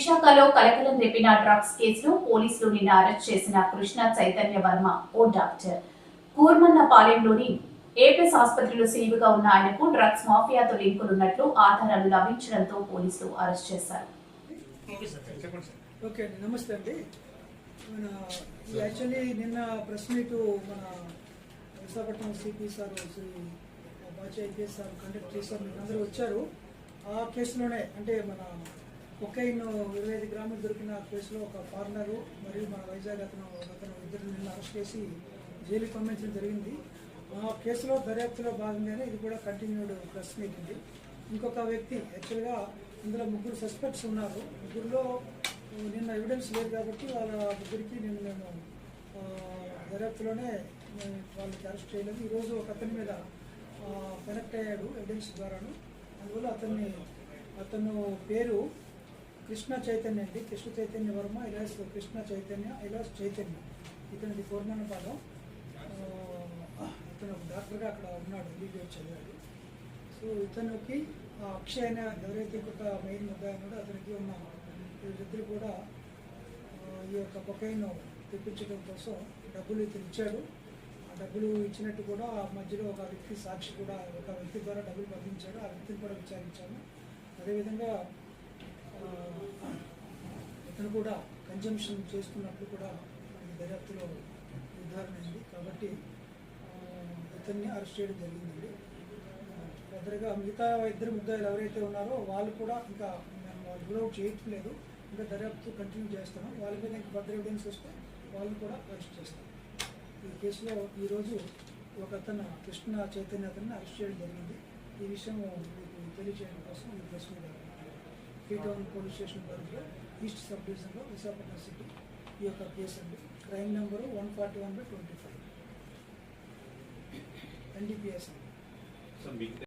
విశాఖలో కలకలం రేపిన డ్రగ్స్ కేసులో పోలీసులు నిన్న అరెస్ట్ చేసిన కృష్ణ చైతన్య వర్మ ఓ డాక్టర్. కూర్మన్నపాలెంలోని ఏపీఎస్ ఆసుపత్రిలో సీలుగా ఉన్న ఆయనకు డ్రగ్స్ మాఫియాతో లింకులున్నట్లు ఆధారాలు లభించడంతో పోలీసులు అరెస్ట్ చేశారు. ఓకే అండి నమస్తే అండి. మన యాక్చువల్లీ నిన్న ప్రెస్ మీట్ మన Visakhapatnam CP sir Shri Bachi IPS sir conduct చేశారు మీరు అందరూ వచ్చారు. ఆ కేసులోనే అంటే మన కొకైన్ ఇరవై ఐదు గ్రాములు దొరికిన కేసులో ఒక ఫారినరు మరియు మన వైజాగ్ అతను అతను ఇద్దరు నిన్న అరెస్ట్ చేసి జైలుకి పంపించడం జరిగింది. ఆ కేసులో దర్యాప్తులో భాగంగానే ఇది కూడా కంటిన్యూడ్ ప్రెస్ మీట్ ఇంకొక వ్యక్తి యాక్చువల్గా ఇందులో ముగ్గురు సస్పెక్ట్స్ ఉన్నారు. ముగ్గురులో నిన్న ఎవిడెన్స్ లేదు కాబట్టి వాళ్ళ ముగ్గురికి నేను నేను దర్యాప్తులోనే వాళ్ళకి అరెస్ట్ చేయలేదు. ఈరోజు ఒక అతని మీద కనెక్ట్ అయ్యాడు ఎవిడెన్స్ ద్వారాను. అందువల్ల అతన్ని అతను పేరు కృష్ణ చైతన్య అండి. కృష్ణ చైతన్య వర్మ ఇలాస్ కృష్ణ చైతన్య ఇలాస్ చైతన్య. ఇతనిది కోర్మనపాలెం పాదం. ఇతను డాక్టర్గా అక్కడ ఉన్నాడు ఎంబీబీఎస్ చదివాడు. సో ఇతనికి ఆ అక్షయ్ అనే ఎవరైతే ఇంకొక మెయిన్ ముద్దాయి ఉన్నాడో అతనికి ఉన్న వీళ్ళిద్దరు కూడా ఈ యొక్క కొకైన్ తెప్పించడం కోసం డబ్బులు ఇతను ఇచ్చాడు. ఆ డబ్బులు ఇచ్చినట్టు కూడా ఆ మధ్యలో ఒక వ్యక్తి సాక్షి కూడా ఒక వ్యక్తి ద్వారా డబ్బులు పంపించాడు. ఆ వ్యక్తిని కూడా విచారించాము. అదేవిధంగా ఇతను కూడా కన్జంప్షన్ చేస్తున్నట్లు కూడా దర్యాప్తులో నిర్ధారణ అయింది. కాబట్టి ఇతన్ని అరెస్ట్ చేయడం జరిగిందండి. ఫర్దర్గా మిగతా ఇద్దరు ముద్దాయిలు ఎవరైతే ఉన్నారో వాళ్ళు కూడా ఇంకా మేము వాళ్ళు కూడా చేయట్లేదు ఇంకా దర్యాప్తు కంటిన్యూ చేస్తున్నాం. వాళ్ళ మీద ఇంకా ఫర్దర్ ఎవిడెన్స్ వస్తే వాళ్ళని కూడా అరెస్ట్ చేస్తాం. ఈ కేసులో ఈరోజు ఒక అతను కృష్ణ చైతన్య అతన్ని అరెస్ట్ చేయడం జరిగింది. ఈ విషయం మీకు తెలియజేయడం కోసం ఈ ప్రశ్న టౌన్ పోలీస్ స్టేషన్ పరిధిలో ఈస్ట్ సబ్ డివిజన్లో విశాఖపట్నం సిటీ ఈ యొక్క కేసు అండి. Crime number one forty one by twenty five. NDPS అండి.